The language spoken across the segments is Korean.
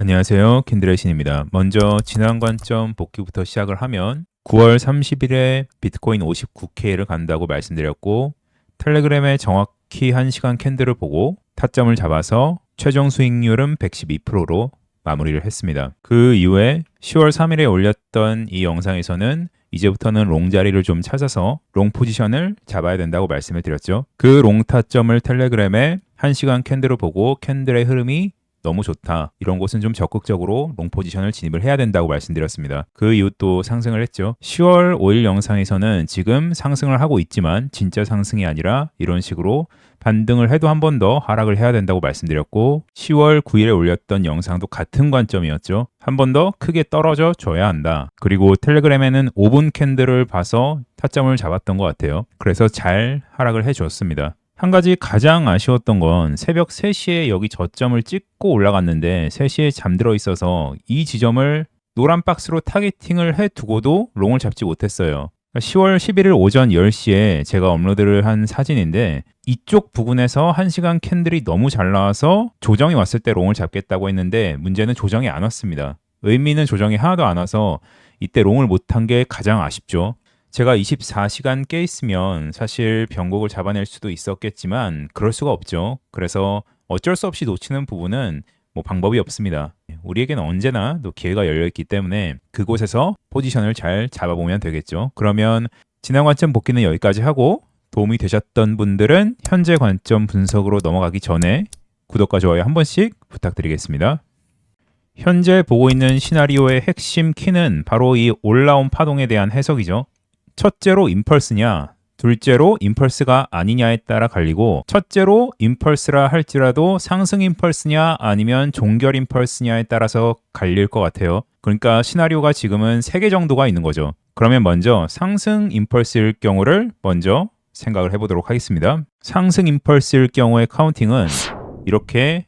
안녕하세요. 캔드레 신입니다. 먼저 지난 관점 복귀부터 시작을 하면 9월 30일에 비트코인 59K를 간다고 말씀드렸고 텔레그램에 정확히 1시간 캔들을 보고 타점을 잡아서 최종 수익률은 112%로 마무리를 했습니다. 그 이후에 10월 3일에 올렸던 이 영상에서는 이제부터는 롱 자리를 좀 찾아서 롱 포지션을 잡아야 된다고 말씀을 드렸죠. 그 롱 타점을 텔레그램에 1시간 캔들을 보고 캔들의 흐름이 너무 좋다. 이런 곳은 좀 적극적으로 롱 포지션을 진입을 해야 된다고 말씀드렸습니다. 그 이후 또 상승을 했죠. 10월 5일 영상에서는 지금 상승을 하고 있지만 진짜 상승이 아니라 이런 식으로 반등을 해도 한 번 더 하락을 해야 된다고 말씀드렸고 10월 9일에 올렸던 영상도 같은 관점이었죠. 한 번 더 크게 떨어져 줘야 한다. 그리고 텔레그램에는 5분 캔들을 봐서 타점을 잡았던 것 같아요. 그래서 잘 하락을 해줬습니다. 한 가지 가장 아쉬웠던 건 새벽 3시에 여기 저점을 찍고 올라갔는데 3시에 잠들어 있어서 이 지점을 노란 박스로 타겟팅을 해 두고도 롱을 잡지 못했어요. 10월 11일 오전 10시에 제가 업로드를 한 사진인데 이쪽 부분에서 1시간 캔들이 너무 잘 나와서 조정이 왔을 때 롱을 잡겠다고 했는데 문제는 조정이 안 왔습니다. 의미는 조정이 하나도 안 와서 이때 롱을 못한 게 가장 아쉽죠. 제가 24시간 깨 있으면 사실 변곡을 잡아낼 수도 있었겠지만 그럴 수가 없죠. 그래서 어쩔 수 없이 놓치는 부분은 뭐 방법이 없습니다. 우리에게는 언제나 또 기회가 열려 있기 때문에 그곳에서 포지션을 잘 잡아보면 되겠죠. 그러면 지난 관점 복귀는 여기까지 하고 도움이 되셨던 분들은 현재 관점 분석으로 넘어가기 전에 구독과 좋아요 한 번씩 부탁드리겠습니다. 현재 보고 있는 시나리오의 핵심 키는 바로 이 올라온 파동에 대한 해석이죠. 첫째로 임펄스냐, 둘째로 임펄스가 아니냐에 따라 갈리고 첫째로 임펄스라 할지라도 상승 임펄스냐 아니면 종결 임펄스냐에 따라서 갈릴 것 같아요. 그러니까 시나리오가 지금은 세개 정도가 있는 거죠. 그러면 먼저 상승 임펄스일 경우를 먼저 생각을 해보도록 하겠습니다. 상승 임펄스일 경우의 카운팅은 이렇게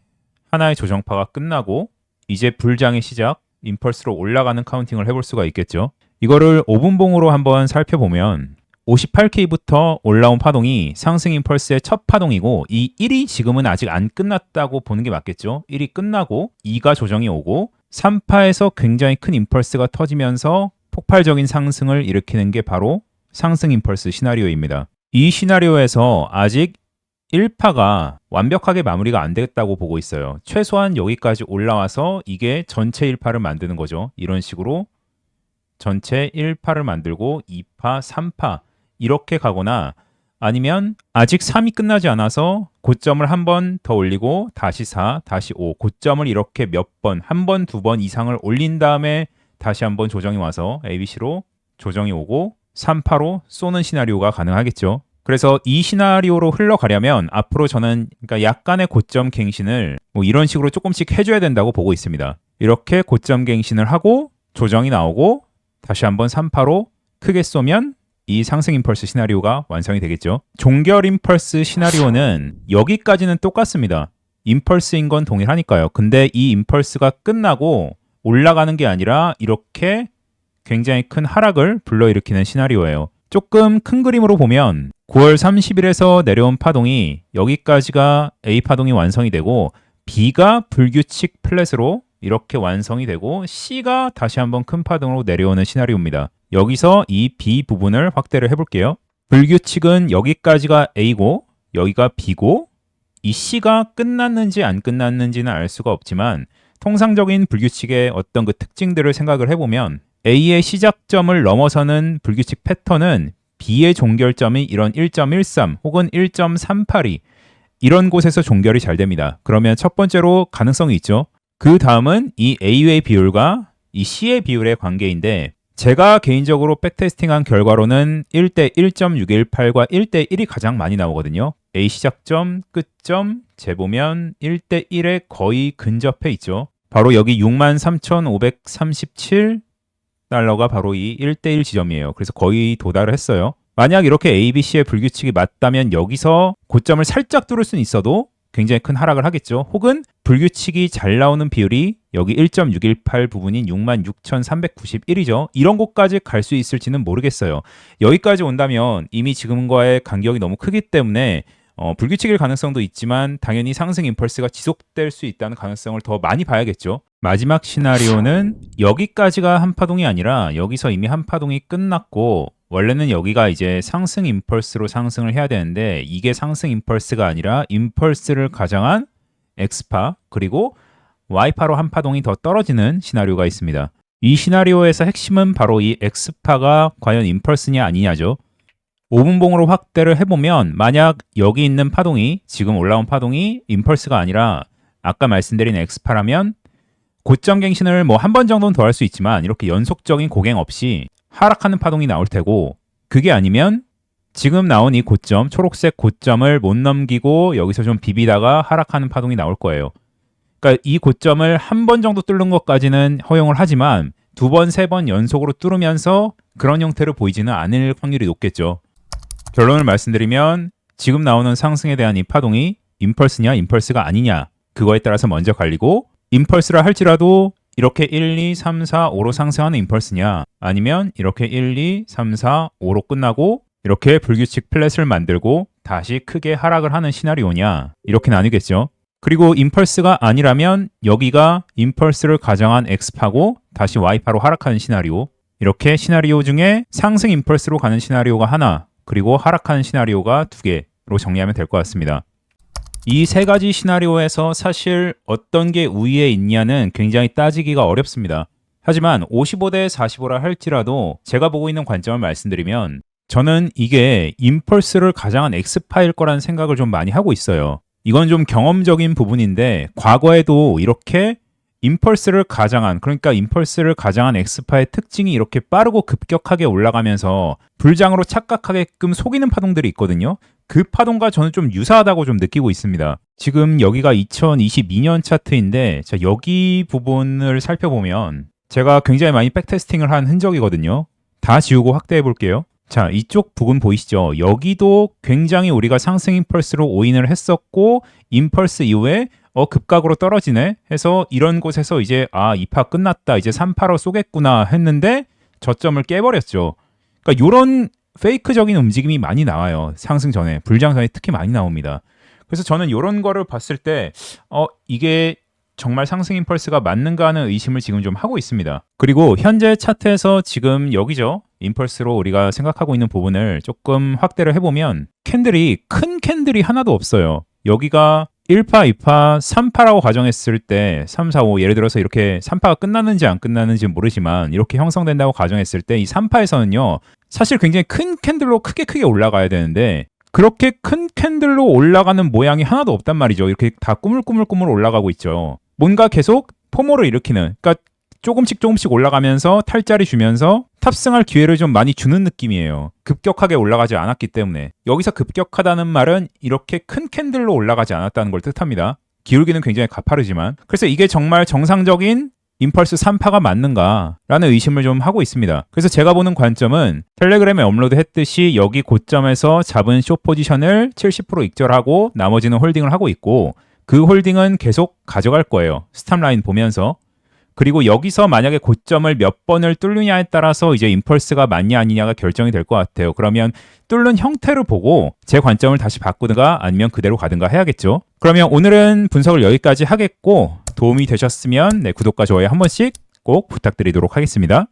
하나의 조정파가 끝나고 이제 불장의 시작, 임펄스로 올라가는 카운팅을 해볼 수가 있겠죠. 이거를 5분봉으로 한번 살펴보면 58K부터 올라온 파동이 상승 임펄스의 첫 파동이고 이 1이 지금은 아직 안 끝났다고 보는 게 맞겠죠. 1이 끝나고 2가 조정이 오고 3파에서 굉장히 큰 임펄스가 터지면서 폭발적인 상승을 일으키는 게 바로 상승 임펄스 시나리오입니다. 이 시나리오에서 아직 1파가 완벽하게 마무리가 안 됐다고 보고 있어요. 최소한 여기까지 올라와서 이게 전체 1파를 만드는 거죠. 이런 식으로 전체 1파를 만들고 2파, 3파 이렇게 가거나 아니면 아직 3이 끝나지 않아서 고점을 한 번 더 올리고 다시 4, 다시 5 고점을 이렇게 몇 번, 한 번, 두 번 이상을 올린 다음에 다시 한번 조정이 와서 ABC로 조정이 오고 3파로 쏘는 시나리오가 가능하겠죠. 그래서 이 시나리오로 흘러가려면 앞으로 저는 그러니까 약간의 고점 갱신을 뭐 이런 식으로 조금씩 해줘야 된다고 보고 있습니다. 이렇게 고점 갱신을 하고 조정이 나오고 다시 한번 3파로 크게 쏘면 이 상승 임펄스 시나리오가 완성이 되겠죠. 종결 임펄스 시나리오는 여기까지는 똑같습니다. 임펄스인 건 동일하니까요. 근데 이 임펄스가 끝나고 올라가는 게 아니라 이렇게 굉장히 큰 하락을 불러일으키는 시나리오예요. 조금 큰 그림으로 보면 9월 30일에서 내려온 파동이 여기까지가 A 파동이 완성이 되고 B가 불규칙 플랫으로 이렇게 완성이 되고 C가 다시 한번 큰 파동으로 내려오는 시나리오입니다. 여기서 이 B 부분을 확대를 해볼게요. 불규칙은 여기까지가 A고 여기가 B고 이 C가 끝났는지 안 끝났는지는 알 수가 없지만 통상적인 불규칙의 어떤 그 특징들을 생각을 해보면 A의 시작점을 넘어서는 불규칙 패턴은 B의 종결점이 이런 1.13 혹은 1.38이 이런 곳에서 종결이 잘 됩니다. 그러면 첫 번째로 가능성이 있죠. 그 다음은 이 A의 비율과 이 C의 비율의 관계인데 제가 개인적으로 백테스팅한 결과로는 1대 1.618과 1대 1이 가장 많이 나오거든요. A 시작점, 끝점 재보면 1대 1에 거의 근접해 있죠. 바로 여기 63,537 달러가 바로 이 1대1 지점이에요. 그래서 거의 도달을 했어요. 만약 이렇게 A, B, C의 불규칙이 맞다면 여기서 고점을 살짝 뚫을 수는 있어도 굉장히 큰 하락을 하겠죠. 혹은 불규칙이 잘 나오는 비율이 여기 1.618 부분인 66,391이죠. 이런 곳까지 갈 수 있을지는 모르겠어요. 여기까지 온다면 이미 지금과의 간격이 너무 크기 때문에 어, 불규칙일 가능성도 있지만 당연히 상승 임펄스가 지속될 수 있다는 가능성을 더 많이 봐야겠죠. 마지막 시나리오는 여기까지가 한 파동이 아니라 여기서 이미 한 파동이 끝났고 원래는 여기가 이제 상승 임펄스로 상승을 해야 되는데 이게 상승 임펄스가 아니라 임펄스를 가장한 X파 그리고 Y파로 한 파동이 더 떨어지는 시나리오가 있습니다. 이 시나리오에서 핵심은 바로 이 X파가 과연 임펄스냐 아니냐죠. 5분봉으로 확대를 해보면 만약 여기 있는 파동이 지금 올라온 파동이 임펄스가 아니라 아까 말씀드린 X파라면 고점 갱신을 뭐 한 번 정도는 더 할 수 있지만 이렇게 연속적인 고갱 없이 하락하는 파동이 나올 테고 그게 아니면 지금 나온 이 고점 초록색 고점을 못 넘기고 여기서 좀 비비다가 하락하는 파동이 나올 거예요. 그러니까 이 고점을 한 번 정도 뚫는 것까지는 허용을 하지만 두 번, 세 번 연속으로 뚫으면서 그런 형태로 보이지는 않을 확률이 높겠죠. 결론을 말씀드리면 지금 나오는 상승에 대한 이 파동이 임펄스냐 임펄스가 아니냐 그거에 따라서 먼저 갈리고 임펄스라 할지라도 이렇게 1, 2, 3, 4, 5로 상승하는 임펄스냐 아니면 이렇게 1, 2, 3, 4, 5로 끝나고 이렇게 불규칙 플랫을 만들고 다시 크게 하락을 하는 시나리오냐 이렇게 나뉘겠죠. 그리고 임펄스가 아니라면 여기가 임펄스를 가정한 X파고 다시 Y파로 하락하는 시나리오 이렇게 시나리오 중에 상승 임펄스로 가는 시나리오가 하나 그리고 하락하는 시나리오가 두 개로 정리하면 될 것 같습니다. 이 세 가지 시나리오에서 사실 어떤 게 우위에 있냐는 굉장히 따지기가 어렵습니다. 하지만 55대 45라 할지라도 제가 보고 있는 관점을 말씀드리면 저는 이게 임펄스를 가장한 X파일 거라는 생각을 좀 많이 하고 있어요. 이건 좀 경험적인 부분인데 과거에도 이렇게 임펄스를 가장한 그러니까 임펄스를 가장한 엑스파의 특징이 이렇게 빠르고 급격하게 올라가면서 불장으로 착각하게끔 속이는 파동들이 있거든요. 그 파동과 저는 좀 유사하다고 좀 느끼고 있습니다. 지금 여기가 2022년 차트인데 자, 여기 부분을 살펴보면 제가 굉장히 많이 백테스팅을 한 흔적이거든요. 다 지우고 확대해 볼게요. 자, 이쪽 부분 보이시죠? 여기도 굉장히 우리가 상승 임펄스로 오인을 했었고 임펄스 이후에 어 급각으로 떨어지네 해서 이런 곳에서 이제 아 2파 끝났다 이제 3파로 쏘겠구나 했는데 저점을 깨버렸죠. 그러니까 이런 페이크적인 움직임이 많이 나와요. 상승 전에 불장선이 특히 많이 나옵니다. 그래서 저는 이런 거를 봤을 때 어 이게 정말 상승 임펄스가 맞는가 하는 의심을 지금 좀 하고 있습니다. 그리고 현재 차트에서 지금 여기죠. 임펄스로 우리가 생각하고 있는 부분을 조금 확대를 해보면 캔들이 큰 캔들이 하나도 없어요. 여기가 1파, 2파, 3파라고 가정했을 때 3, 4, 5 예를 들어서 이렇게 3파가 끝났는지 안 끝났는지 모르지만 이렇게 형성된다고 가정했을 때 이 3파에서는요. 사실 굉장히 큰 캔들로 크게 크게 올라가야 되는데 그렇게 큰 캔들로 올라가는 모양이 하나도 없단 말이죠. 이렇게 다 꾸물꾸물꾸물 올라가고 있죠. 뭔가 계속 포모를 일으키는 그러니까 조금씩 조금씩 올라가면서 탈자리 주면서 탑승할 기회를 좀 많이 주는 느낌이에요. 급격하게 올라가지 않았기 때문에. 여기서 급격하다는 말은 이렇게 큰 캔들로 올라가지 않았다는 걸 뜻합니다. 기울기는 굉장히 가파르지만. 그래서 이게 정말 정상적인 임펄스 3파가 맞는가라는 의심을 좀 하고 있습니다. 그래서 제가 보는 관점은 텔레그램에 업로드 했듯이 여기 고점에서 잡은 숏 포지션을 70% 익절하고 나머지는 홀딩을 하고 있고 그 홀딩은 계속 가져갈 거예요. 스탑 라인 보면서. 그리고 여기서 만약에 고점을 몇 번을 뚫느냐에 따라서 이제 임펄스가 맞냐 아니냐가 결정이 될 것 같아요. 그러면 뚫는 형태를 보고 제 관점을 다시 바꾸든가 아니면 그대로 가든가 해야겠죠. 그러면 오늘은 분석을 여기까지 하겠고 도움이 되셨으면 네, 구독과 좋아요 한 번씩 꼭 부탁드리도록 하겠습니다.